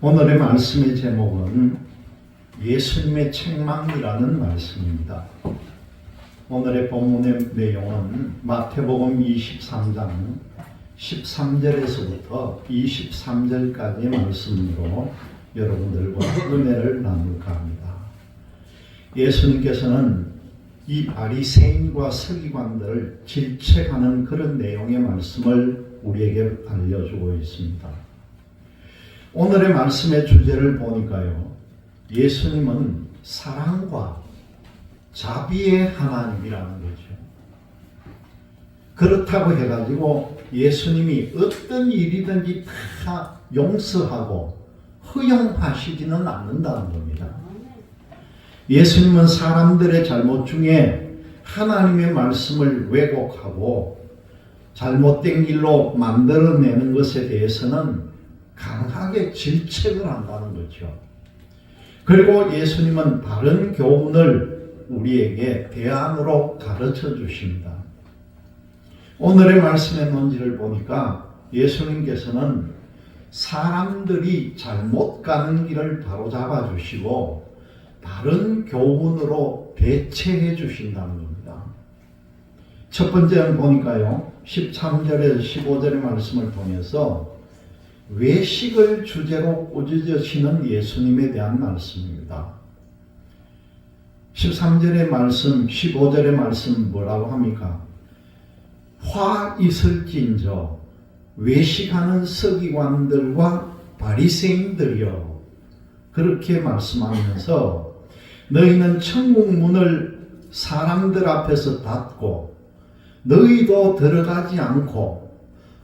오늘의 말씀의 제목은 예수님의 책망이라는 말씀입니다. 오늘의 본문의 내용은 마태복음 23장 13절에서부터 23절까지의 말씀으로 여러분들과 은혜를 나눌까 합니다. 예수님께서는 이 바리새인과 서기관들을 질책하는 그런 내용의 말씀을 우리에게 알려주고 있습니다. 오늘의 말씀의 주제를 보니까요. 예수님은 사랑과 자비의 하나님이라는 거죠. 그렇다고 해가지고 예수님이 어떤 일이든지 다 용서하고 허용하시지는 않는다는 겁니다. 예수님은 사람들의 잘못 중에 하나님의 말씀을 왜곡하고 잘못된 길로 만들어내는 것에 대해서는 강하게 질책을 한다는 거죠. 그리고 예수님은 바른 교훈을 우리에게 대안으로 가르쳐 주십니다. 오늘의 말씀의 논지를 보니까 예수님께서는 사람들이 잘못 가는 길을 바로잡아 주시고 바른 교훈으로 대체해 주신다는 겁니다. 첫 번째는 보니까요. 13절에서 15절의 말씀을 통해서 외식을 주제로 꾸짖으시는 예수님에 대한 말씀입니다. 13절의 말씀, 15절의 말씀 뭐라고 합니까? 화 있을진저 외식하는 서기관들과 바리새인들이여 그렇게 말씀하면서 너희는 천국 문을 사람들 앞에서 닫고 너희도 들어가지 않고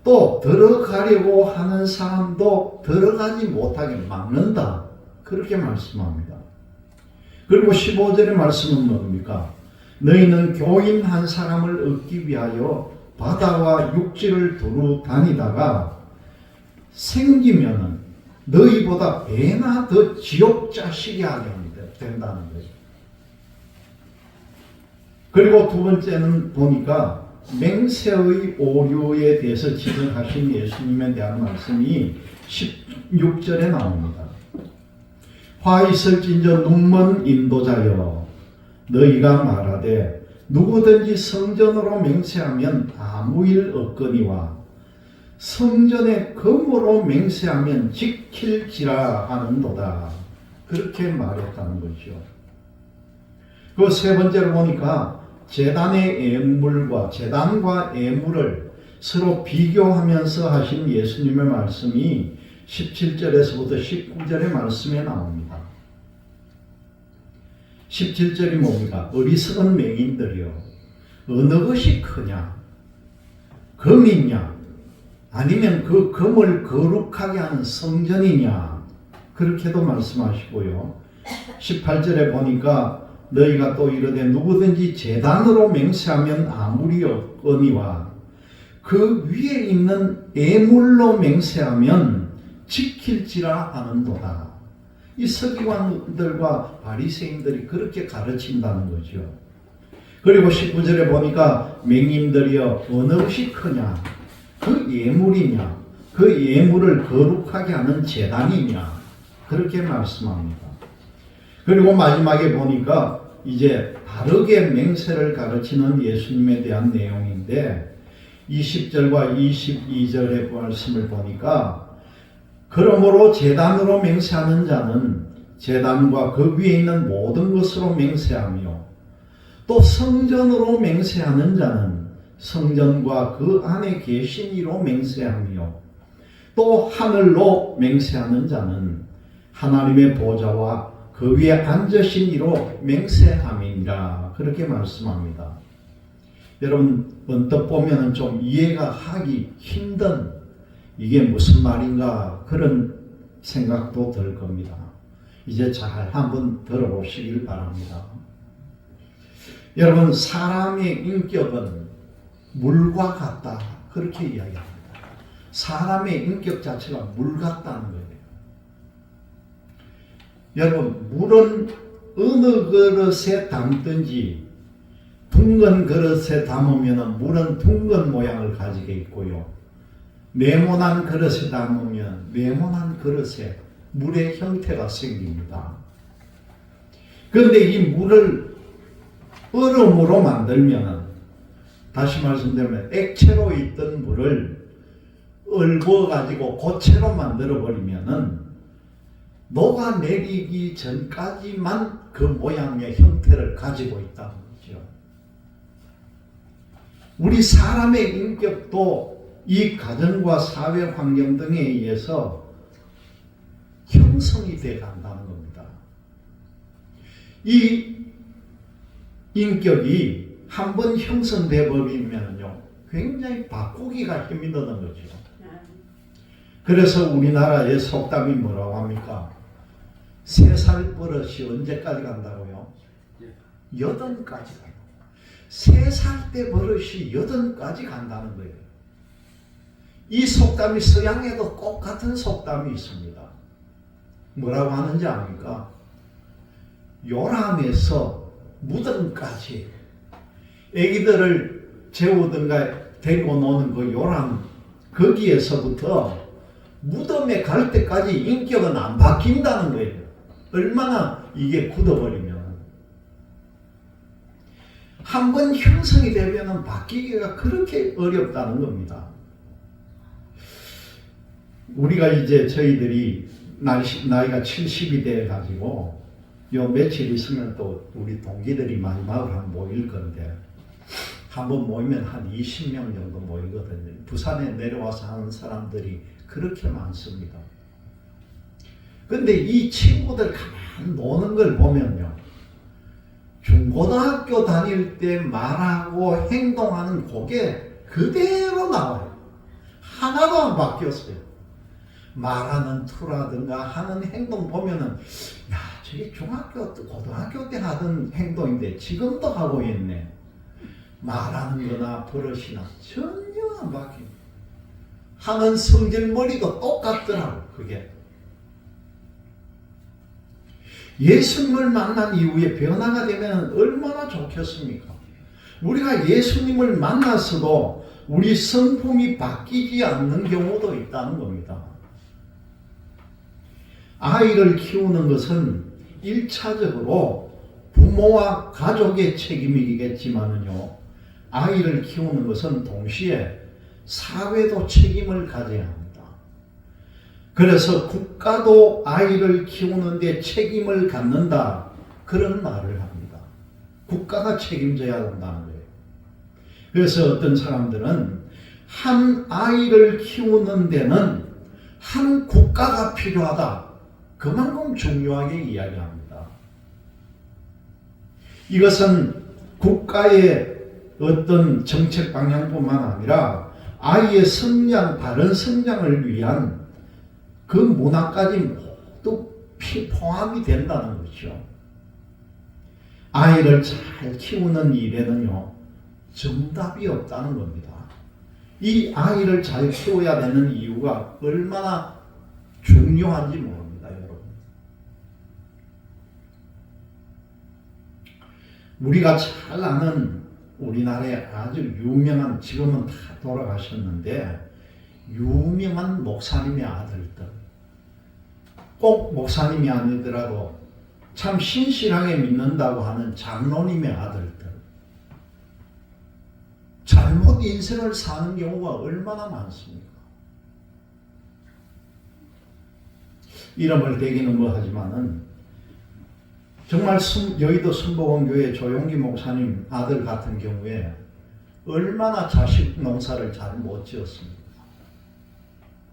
또 들어가려고 하는 사람도 들어가지 못하게 막는다. 그렇게 말씀합니다. 그리고 15절의 말씀은 뭡니까? 너희는 교인 한 사람을 얻기 위하여 바다와 육지를 두루 다니다가 생기면은 너희보다 배나 더 지옥 자식이 하게 된다는 거죠. 그리고 두 번째는 보니까 맹세의 오류에 대해서 지적하신 예수님에 대한 말씀이 16절에 나옵니다. 화 있을진저 눈먼 인도자여 너희가 말하되 누구든지 성전으로 맹세하면 아무 일 없거니와 성전의 금으로 맹세하면 지킬지라 하는도다. 그렇게 말했다는 거죠. 그 세 번째로 보니까 재단의 애물과 재단과 애물을 서로 비교하면서 하신 예수님의 말씀이 17절에서부터 19절의 말씀에 나옵니다. 17절이 뭡니까? 어리석은 맹인들이여 어느 것이 크냐? 금이냐? 아니면 그 금을 거룩하게 하는 성전이냐? 그렇게도 말씀하시고요. 18절에 보니까 너희가 또 이르되 누구든지 재단으로 맹세하면 아무리 없거니와 그 위에 있는 애물로 맹세하면 지킬지라 하는도다. 이 서기관들과 바리새인들이 그렇게 가르친다는 거죠. 그리고 19절에 보니까 맹인들이여 어느 것이 크냐? 그 예물이냐? 그 예물을 거룩하게 하는 재단이냐? 그렇게 말씀합니다. 그리고 마지막에 보니까 이제 다르게 맹세를 가르치는 예수님에 대한 내용인데 20절과 22절의 말씀을 보니까 그러므로 재단으로 맹세하는 자는 재단과 그 위에 있는 모든 것으로 맹세하며 또 성전으로 맹세하는 자는 성전과 그 안에 계신 이로 맹세하며 또 하늘로 맹세하는 자는 하나님의 보좌와 그 위에 앉으신 이로 맹세함이니라 그렇게 말씀합니다. 여러분 언뜻 보면 좀 이해가 하기 힘든 이게 무슨 말인가 그런 생각도 들 겁니다. 이제 잘 한번 들어보시길 바랍니다. 여러분 사람의 인격은 물과 같다 그렇게 이야기합니다. 사람의 인격 자체가 물 같다는 거예요. 여러분 물은 어느 그릇에 담든지 둥근 그릇에 담으면 물은 둥근 모양을 가지게 있고요. 네모난 그릇에 담으면 네모난 그릇에 물의 형태가 생깁니다. 그런데 이 물을 얼음으로 만들면 다시 말씀드리면 액체로 있던 물을 얼버 가지고 고체로 만들어 버리면은 녹아내리기 전까지만 그 모양의 형태를 가지고 있다는 거죠. 우리 사람의 인격도 이 가정과 사회 환경 등에 의해서 형성이 돼 간다는 겁니다. 이 인격이 한 번 형성돼 버리면요, 굉장히 바꾸기가 힘이 드는 거죠. 그래서 우리나라의 속담이 뭐라고 합니까? 세 살 버릇이 언제까지 간다고요? 여든까지 간다. 세살 때 버릇이 여든까지 간다는 거예요. 이 속담이 서양에도 꼭 같은 속담이 있습니다. 뭐라고 하는지 압니까? 요람에서 무덤까지 애기들을 재우든가 데리고 노는 그 요람 거기에서부터 무덤에 갈 때까지 인격은 안 바뀐다는 거예요. 얼마나 이게 굳어버리면 한 번 형성이 되면 바뀌기가 그렇게 어렵다는 겁니다. 우리가 이제 저희들이 나이- 나이가 70이 돼 가지고 요 며칠 있으면 또 우리 동기들이 마지막으로 한 모일 건데 한 번 모이면 한 20명 정도 모이거든요. 부산에 내려와서 하는 사람들이 그렇게 많습니다. 근데 이 친구들 가만 노는 걸 보면요. 중고등학교 다닐 때 말하고 행동하는 그게 그대로 나와요. 하나도 안 바뀌었어요. 말하는 투라든가 하는 행동 보면은 야 저게 중학교 때 고등학교 때 하던 행동인데 지금도 하고 있네. 말하는 거나 버릇이나 전혀 안 바뀌어. 하는 성질머리도 똑같더라고 그게. 예수님을 만난 이후에 변화가 되면 얼마나 좋겠습니까? 우리가 예수님을 만났어도 우리 성품이 바뀌지 않는 경우도 있다는 겁니다. 아이를 키우는 것은 1차적으로 부모와 가족의 책임이겠지만은요, 아이를 키우는 것은 동시에 사회도 책임을 가져야 합니다. 그래서 국가도 아이를 키우는데 책임을 갖는다. 그런 말을 합니다. 국가가 책임져야 한다는 거예요. 그래서 어떤 사람들은 한 아이를 키우는 데는 한 국가가 필요하다. 그만큼 중요하게 이야기합니다. 이것은 국가의 어떤 정책 방향뿐만 아니라 아이의 성장, 바른 성장을 위한 그 문화까지 모두 피- 포함이 된다는 거죠. 아이를 잘 키우는 일에는요, 정답이 없다는 겁니다. 이 아이를 잘 키워야 되는 이유가 얼마나 중요한지 모릅니다, 여러분. 우리가 잘 아는 우리나라의 아주 유명한, 지금은 다 돌아가셨는데, 유명한 목사님의 아들들. 꼭 목사님이 아니더라도 참 신실하게 믿는다고 하는 장로님의 아들들. 잘못 인생을 사는 경우가 얼마나 많습니까? 이름을 대기는 뭐 하지만은 정말 순- 여의도 순복음교회 조용기 목사님 아들 같은 경우에 얼마나 자식 농사를 잘 못 지었습니까?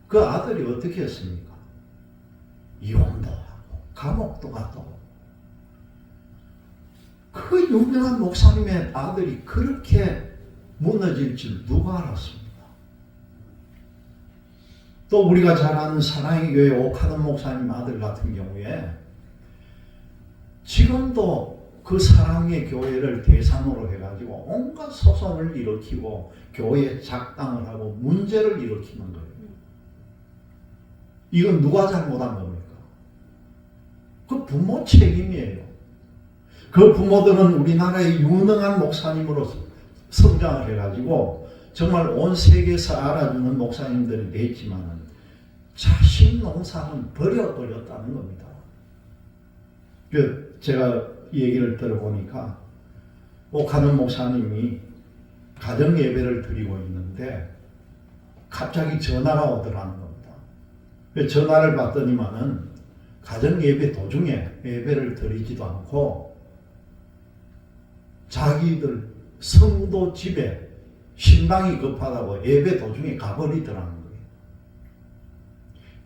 그 아들이 어떻게 했습니까? 이혼도 하고 감옥도 가고 그 유명한 목사님의 아들이 그렇게 무너질 줄 누가 알았습니까? 또 우리가 잘 아는 사랑의 교회 옥하던 목사님 아들 같은 경우에 지금도 그 사랑의 교회를 대상으로 해가지고 온갖 소송을 일으키고 교회 작당을 하고 문제를 일으키는 거예요. 이건 누가 잘못한 겁니까? 그 부모 책임이에요. 그 부모들은 우리나라의 유능한 목사님으로 성장을 해가지고 정말 온 세계에서 알아주는 목사님들이 됐지만 자식 농사는 버려버렸다는 겁니다. 그 제가 이 얘기를 들어보니까 옥하는 목사님이 가정 예배를 드리고 있는데 갑자기 전화가 오더라는 겁니다. 그 전화를 받더니만은 가정 예배 도중에 예배를 드리지도 않고 자기들 성도 집에 신방이 급하다고 예배 도중에 가버리더라는 거예요.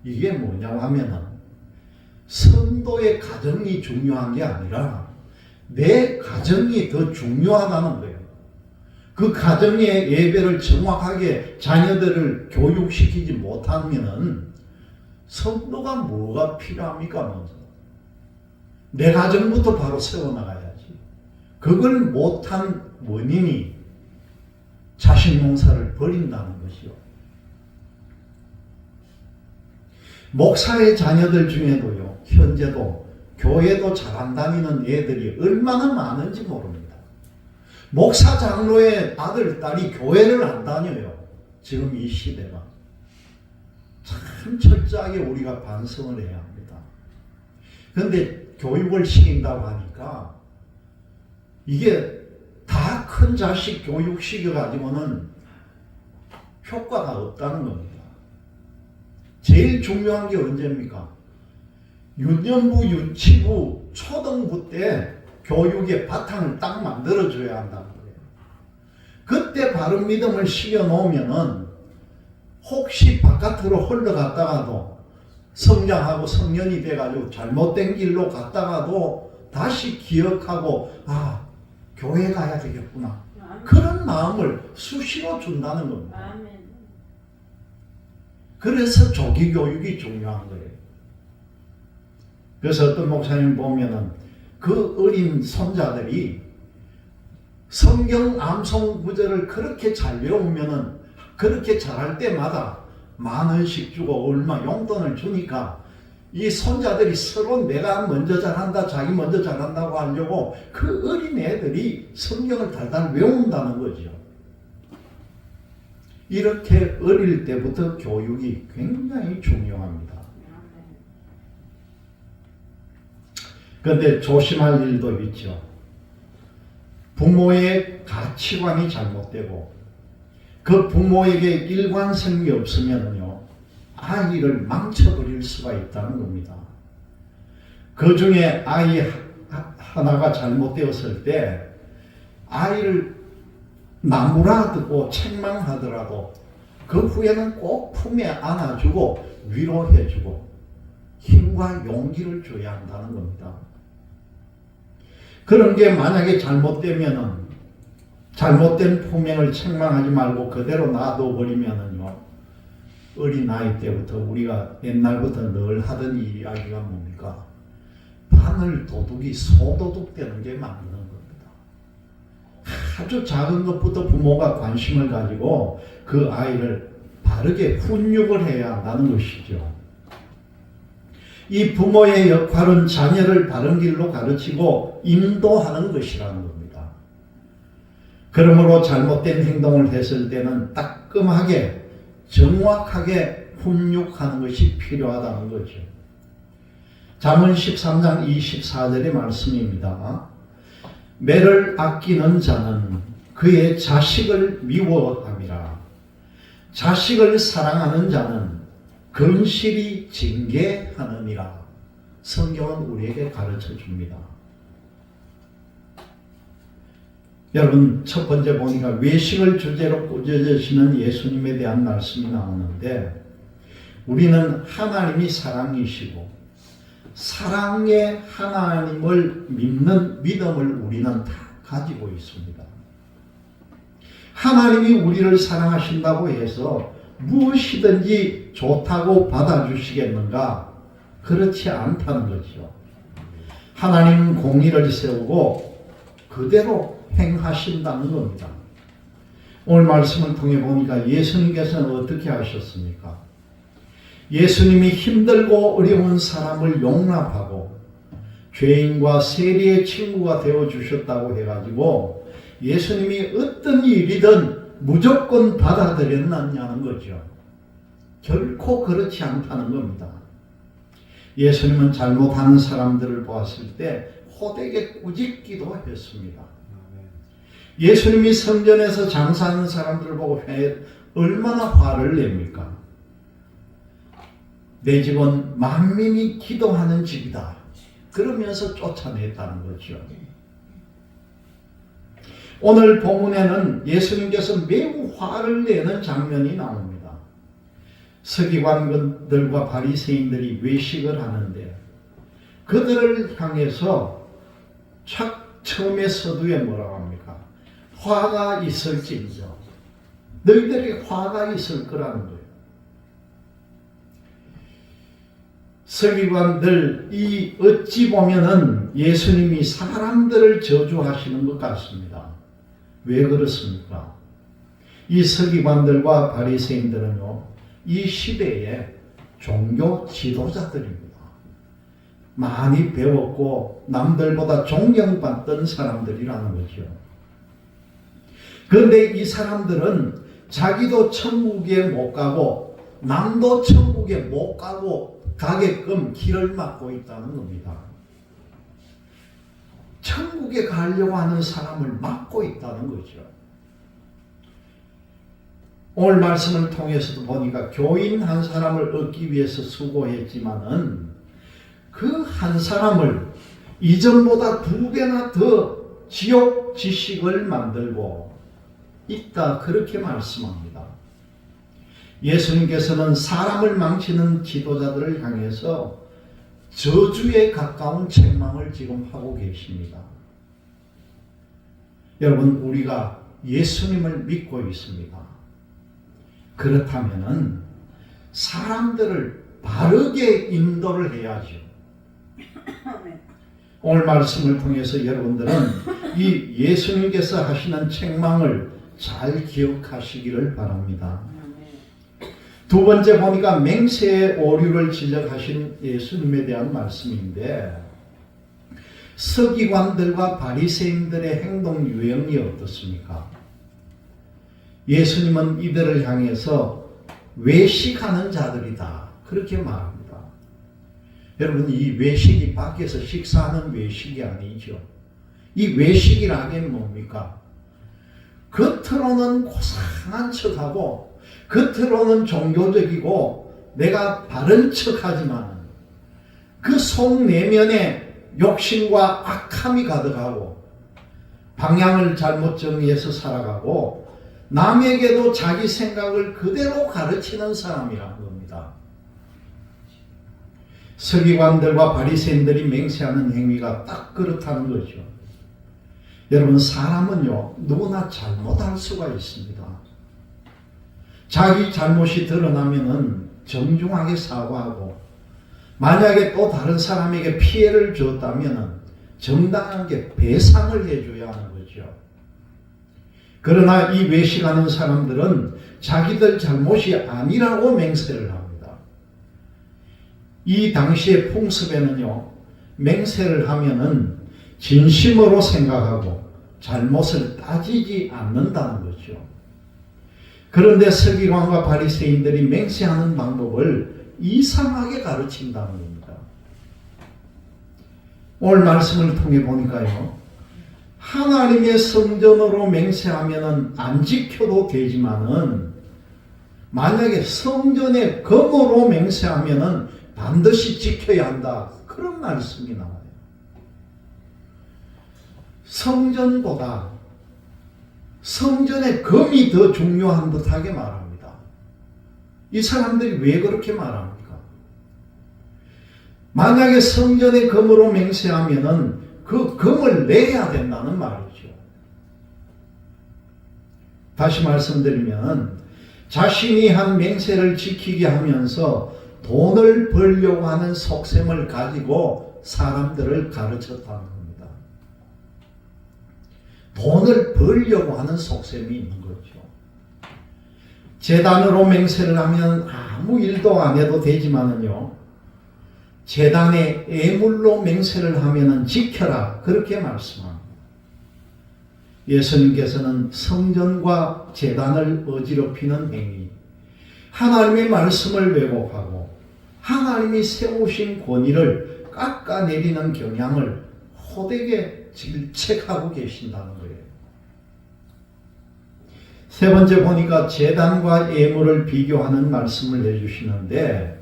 이게 뭐냐고 하면은 성도의 가정이 중요한 게 아니라 내 가정이 더 중요하다는 거예요. 그 가정의 예배를 정확하게 자녀들을 교육시키지 못하면은 성도가 뭐가 필요합니까 먼저? 내 가정부터 바로 세워나가야지. 그걸 못한 원인이 자식 농사를 버린다는 것이요. 목사의 자녀들 중에도요, 현재도 교회도 잘 안 다니는 애들이 얼마나 많은지 모릅니다. 목사 장로의 아들, 딸이 교회를 안 다녀요. 지금 이 시대가. 참 철저하게 우리가 반성을 해야 합니다. 그런데 교육을 시킨다고 하니까 이게 다 큰 자식 교육 시켜가지고는 효과가 없다는 겁니다. 제일 중요한 게 언제입니까? 유년부, 유치부, 초등부 때 교육의 바탕을 딱 만들어줘야 한다는 거예요. 그때 바른 믿음을 시켜놓으면은 혹시 바깥으로 흘러갔다가도 성장하고 성년이 돼가지고 잘못된 길로 갔다가도 다시 기억하고 아 교회 가야 되겠구나 그런 마음을 수시로 준다는 겁니다. 아멘. 그래서 조기 교육이 중요한 거예요. 그래서 어떤 목사님 보면은 그 어린 손자들이 성경 암송 구절을 그렇게 잘 외우면은 그렇게 잘할 때마다 만 원씩 주고 얼마 용돈을 주니까 이 손자들이 서로 내가 먼저 잘한다, 자기 먼저 잘한다고 하려고 그 어린 애들이 성경을 달달 외운다는 거죠. 이렇게 어릴 때부터 교육이 굉장히 중요합니다. 그런데 조심할 일도 있죠. 부모의 가치관이 잘못되고 그 부모에게 일관성이 없으면요 아이를 망쳐버릴 수가 있다는 겁니다. 그 중에 아이 하- 하나가 잘못되었을 때 아이를 나무라 듣고 책망하더라도 그 후에는 꼭 품에 안아주고 위로해주고 힘과 용기를 줘야 한다는 겁니다. 그런 게 만약에 잘못되면은 잘못된 품행을 책망하지 말고 그대로 놔둬 버리면은요 어린 나이 때부터 우리가 옛날부터 늘 하던 이야기가 뭡니까? 바늘 도둑이 소도둑 되는 게 맞는 겁니다. 아주 작은 것부터 부모가 관심을 가지고 그 아이를 바르게 훈육을 해야 한다는 것이죠. 이 부모의 역할은 자녀를 바른 길로 가르치고 인도하는 것이라는 겁니다. 그러므로 잘못된 행동을 했을 때는 따끔하게 정확하게 훈육하는 것이 필요하다는 거죠. 잠언 13장 24절의 말씀입니다. 매를 아끼는 자는 그의 자식을 미워함이라. 자식을 사랑하는 자는 근실이 징계하느니라. 성경은 우리에게 가르쳐 줍니다. 여러분 첫 번째 보니까 외식을 주제로 꾸짖으시는 예수님에 대한 말씀이 나오는데 우리는 하나님이 사랑이시고 사랑의 하나님을 믿는 믿음을 우리는 다 가지고 있습니다. 하나님이 우리를 사랑하신다고 해서 무엇이든지 좋다고 받아주시겠는가? 그렇지 않다는 거죠. 하나님은 공의를 세우고 그대로 행하신다는 겁니다. 오늘 말씀을 통해 보니까 예수님께서는 어떻게 하셨습니까? 예수님이 힘들고 어려운 사람을 용납하고 죄인과 세리의 친구가 되어 주셨다고 해가지고 예수님이 어떤 일이든 무조건 받아들였느냐는 거죠. 결코 그렇지 않다는 겁니다. 예수님은 잘못하는 사람들을 보았을 때 호되게 꾸짖기도 했습니다. 예수님이 성전에서 장사하는 사람들을 보고 회, 얼마나 화를 냅니까? 내 집은 만민이 기도하는 집이다. 그러면서 쫓아냈다는 거죠. 오늘 본문에는 예수님께서 매우 화를 내는 장면이 나옵니다. 서기관들과 바리새인들이 외식을 하는데 그들을 향해서 착 처음에 서두에 뭐라고 합니까? 화가 있을지니죠. 너희들에게 화가 있을 거라는 거예요. 서기관들 이 어찌 보면은 예수님이 사람들을 저주하시는 것 같습니다. 왜 그렇습니까? 이 서기관들과 바리새인들은요. 이 시대의 종교 지도자들입니다. 많이 배웠고 남들보다 존경받던 사람들이라는 거죠. 그런데 이 사람들은 자기도 천국에 못 가고 남도 천국에 못 가고 가게끔 길을 막고 있다는 겁니다. 천국에 가려고 하는 사람을 막고 있다는 거죠. 오늘 말씀을 통해서도 보니까 교인 한 사람을 얻기 위해서 수고했지만은 그 한 사람을 이전보다 두 배나 더 지옥 지식을 만들고 있다 그렇게 말씀합니다. 예수님께서는 사람을 망치는 지도자들을 향해서 저주에 가까운 책망을 지금 하고 계십니다. 여러분 우리가 예수님을 믿고 있습니다. 그렇다면은 사람들을 바르게 인도를 해야죠. 오늘 말씀을 통해서 여러분들은 이 예수님께서 하시는 책망을 잘 기억하시기를 바랍니다. 두 번째 보니까 맹세의 오류를 지적하신 예수님에 대한 말씀인데 서기관들과 바리새인들의 행동 유형이 어떻습니까? 예수님은 이들을 향해서 외식하는 자들이다. 그렇게 말합니다. 여러분, 이 외식이 밖에서 식사하는 외식이 아니죠. 이 외식이라는 뭡니까? 겉으로는 고상한 척하고, 겉으로는 종교적이고, 내가 바른 척하지만, 그 속 내면에 욕심과 악함이 가득하고, 방향을 잘못 정리해서 살아가고, 남에게도 자기 생각을 그대로 가르치는 사람이라는 겁니다. 서기관들과 바리새인들이 맹세하는 행위가 딱 그렇다는 거죠. 여러분 사람은요 누구나 잘못할 수가 있습니다. 자기 잘못이 드러나면은 정중하게 사과하고 만약에 또 다른 사람에게 피해를 줬다면은 정당하게 배상을 해줘야 하는 거죠. 그러나 이 외식하는 사람들은 자기들 잘못이 아니라고 맹세를 합니다. 이 당시의 풍습에는요, 맹세를 하면은 진심으로 생각하고 잘못을 따지지 않는다는 거죠. 그런데 서기관과 바리새인들이 맹세하는 방법을 이상하게 가르친다는 겁니다. 오늘 말씀을 통해 보니까요. 하나님의 성전으로 맹세하면은 안 지켜도 되지만은 만약에 성전의 검으로 맹세하면은 반드시 지켜야 한다. 그런 말씀이 나와요. 성전보다 성전의 검이 더 중요한 듯하게 말합니다. 이 사람들이 왜 그렇게 말합니까? 만약에 성전의 검으로 맹세하면은 그 금을 내야 된다는 말이죠. 다시 말씀드리면 자신이 한 맹세를 지키게 하면서 돈을 벌려고 하는 속셈을 가지고 사람들을 가르쳤다는. 돈을 벌려고 하는 속셈이 있는 거죠. 재단으로 맹세를 하면 아무 일도 안 해도 되지만은요. 재단에 애물로 맹세를 하면은 지켜라 그렇게 말씀합니다. 예수님께서는 성전과 재단을 어지럽히는 행위, 하나님의 말씀을 왜곡하고 하나님이 세우신 권위를 깎아내리는 경향을 호되게 질책하고 계신다는 거예요. 세 번째 보니까 재단과 예물을 비교하는 말씀을 내주시는데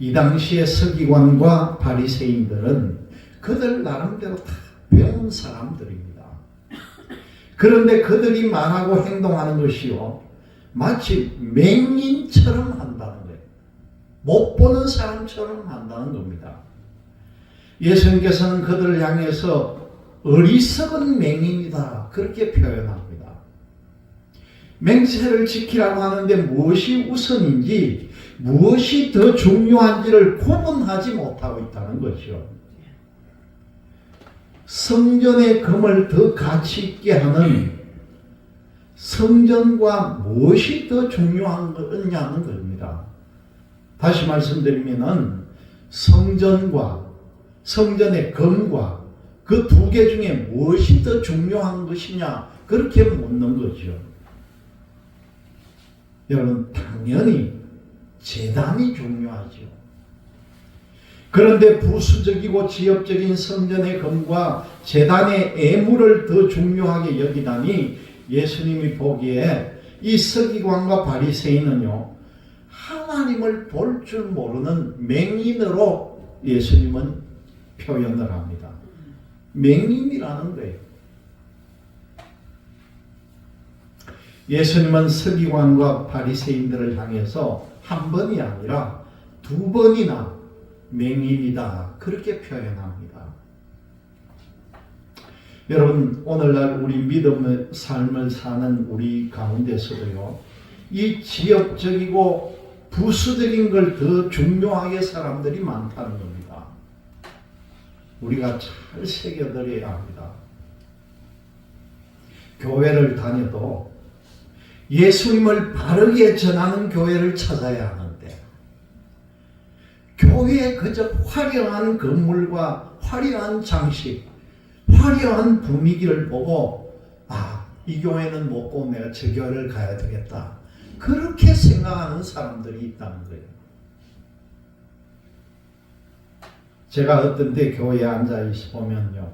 이 당시의 서기관과 바리새인들은 그들 나름대로 다 배운 사람들입니다. 그런데 그들이 말하고 행동하는 것이요 마치 맹인처럼 한다는 거예요. 못 보는 사람처럼 한다는 겁니다. 예수님께서는 그들을 향해서 어리석은 맹인이다 그렇게 표현합니다. 맹세를 지키라고 하는데 무엇이 우선인지 무엇이 더 중요한지를 구분하지 못하고 있다는 것이요. 성전의 금을 더 가치 있게 하는 성전과 무엇이 더 중요한 거냐는 겁니다. 다시 말씀드리면은 성전과 성전의 금과 그 두 개 중에 무엇이 더 중요한 것이냐 그렇게 묻는 거죠. 여러분 당연히 재단이 중요하죠. 그런데 부수적이고 지엽적인 성전의 금과 재단의 애물을 더 중요하게 여기다니 예수님이 보기에 이 서기관과 바리새인은요 하나님을 볼 줄 모르는 맹인으로 예수님은 표현을 합니다. 맹인이라는 거예요. 예수님은 서기관과 바리새인들을 향해서 한 번이 아니라 두 번이나 맹인이다 그렇게 표현합니다. 여러분 오늘날 우리 믿음의 삶을 사는 우리 가운데서도요 이 지역적이고 부수적인 걸 더 중요하게 사람들이 많다는 겁니다. 우리가 잘 새겨들어야 합니다. 교회를 다녀도 예수님을 바르게 전하는 교회를 찾아야 하는데 교회에 그저 화려한 건물과 화려한 장식, 화려한 분위기를 보고 아, 이 교회는 먹고 내가 저 교회를 가야 되겠다. 그렇게 생각하는 사람들이 있다는 거예요. 제가 어떤 때 교회에 앉아 있어 보면요.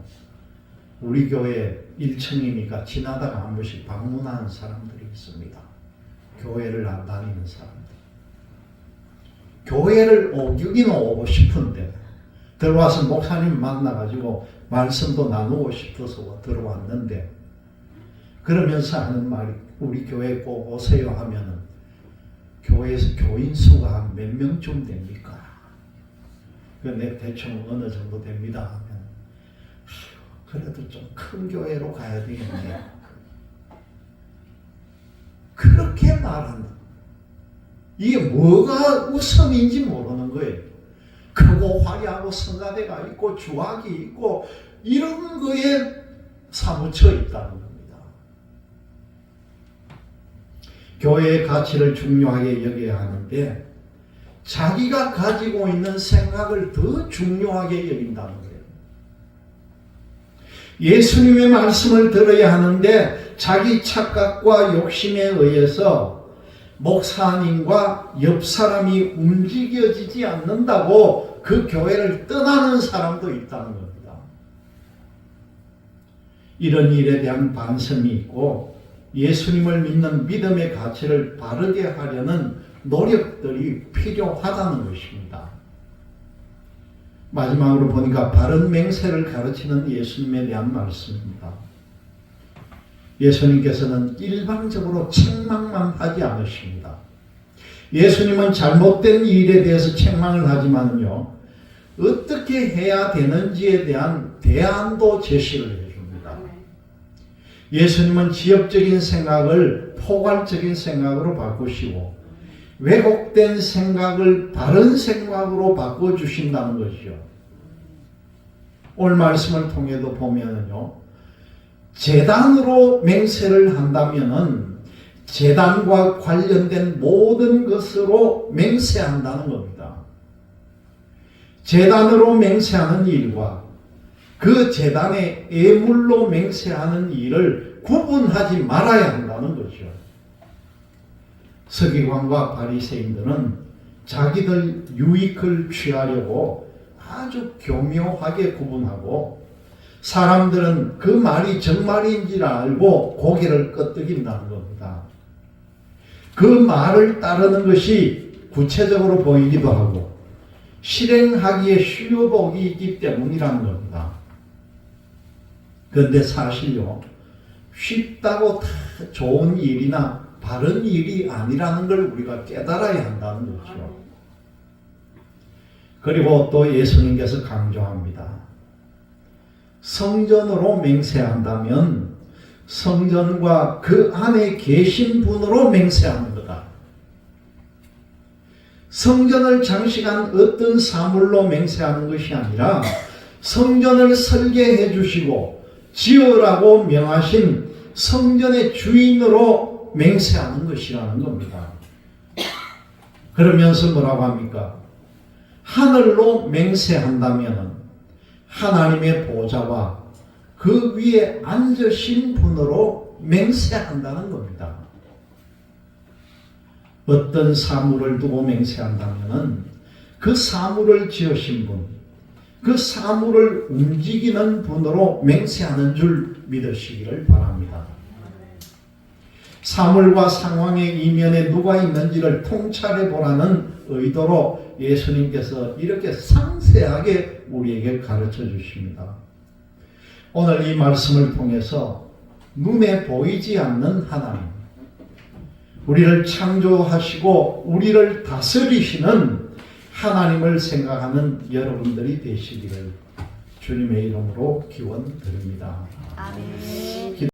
우리 교회 1층이니까 지나다가 한 번씩 방문하는 사람들이 있습니다. 교회를 안 다니는 사람들. 교회를 오기는 오고 싶은데 들어와서 목사님 만나가지고 말씀도 나누고 싶어서 들어왔는데 그러면서 하는 말이 우리 교회 꼭 오세요 하면은 교회에서 교인 수가 몇 명쯤 됩니까? 내 대충 어느 정도 됩니다 하면 그래도 좀 큰 교회로 가야 되겠네. 그렇게 말한다. 이게 뭐가 우선인지 모르는 거예요. 크고 화려하고 성가대가 있고 주학이 있고 이런 거에 사무쳐 있다는 겁니다. 교회의 가치를 중요하게 여겨야 하는데 자기가 가지고 있는 생각을 더 중요하게 여긴다는 거예요. 예수님의 말씀을 들어야 하는데 자기 착각과 욕심에 의해서 목사님과 옆 사람이 움직여지지 않는다고 그 교회를 떠나는 사람도 있다는 겁니다. 이런 일에 대한 반성이 있고 예수님을 믿는 믿음의 가치를 바르게 하려는 노력들이 필요하다는 것입니다. 마지막으로 보니까 바른 맹세를 가르치는 예수님에 대한 말씀입니다. 예수님께서는 일방적으로 책망만 하지 않으십니다. 예수님은 잘못된 일에 대해서 책망을 하지만요, 어떻게 해야 되는지에 대한 대안도 제시를 해줍니다. 예수님은 지역적인 생각을 포괄적인 생각으로 바꾸시고, 왜곡된 생각을 바른 생각으로 바꿔주신다는 것이죠. 오늘 말씀을 통해도 보면요. 재단으로 맹세를 한다면은 재단과 관련된 모든 것으로 맹세한다는 겁니다. 재단으로 맹세하는 일과 그 재단의 예물로 맹세하는 일을 구분하지 말아야 한다는 거죠. 서기관과 바리새인들은 자기들 유익을 취하려고 아주 교묘하게 구분하고 사람들은 그 말이 정말인지를 알고 고개를 끄덕인다는 겁니다. 그 말을 따르는 것이 구체적으로 보이기도 하고 실행하기에 쉬워 보이기 때문이라는 겁니다. 그런데 사실요, 쉽다고 다 좋은 일이나 바른 일이 아니라는 걸 우리가 깨달아야 한다는 거죠. 그리고 또 예수님께서 강조합니다. 성전으로 맹세한다면 성전과 그 안에 계신 분으로 맹세하는 거다. 성전을 장식한 어떤 사물로 맹세하는 것이 아니라 성전을 설계해 주시고 지으라고 명하신 성전의 주인으로 맹세하는 것이라는 겁니다. 그러면서 뭐라고 합니까? 하늘로 맹세한다면 하나님의 보좌와 그 위에 앉으신 분으로 맹세한다는 겁니다. 어떤 사물을 두고 맹세한다면 그 사물을 지으신 분, 그 사물을 움직이는 분으로 맹세하는 줄 믿으시기를 바랍니다. 사물과 상황의 이면에 누가 있는지를 통찰해 보라는 의도로 예수님께서 이렇게 상세하게 우리에게 가르쳐 주십니다. 오늘 이 말씀을 통해서 눈에 보이지 않는 하나님, 우리를 창조하시고 우리를 다스리시는 하나님을 생각하는 여러분들이 되시기를 주님의 이름으로 기원 드립니다. 아멘.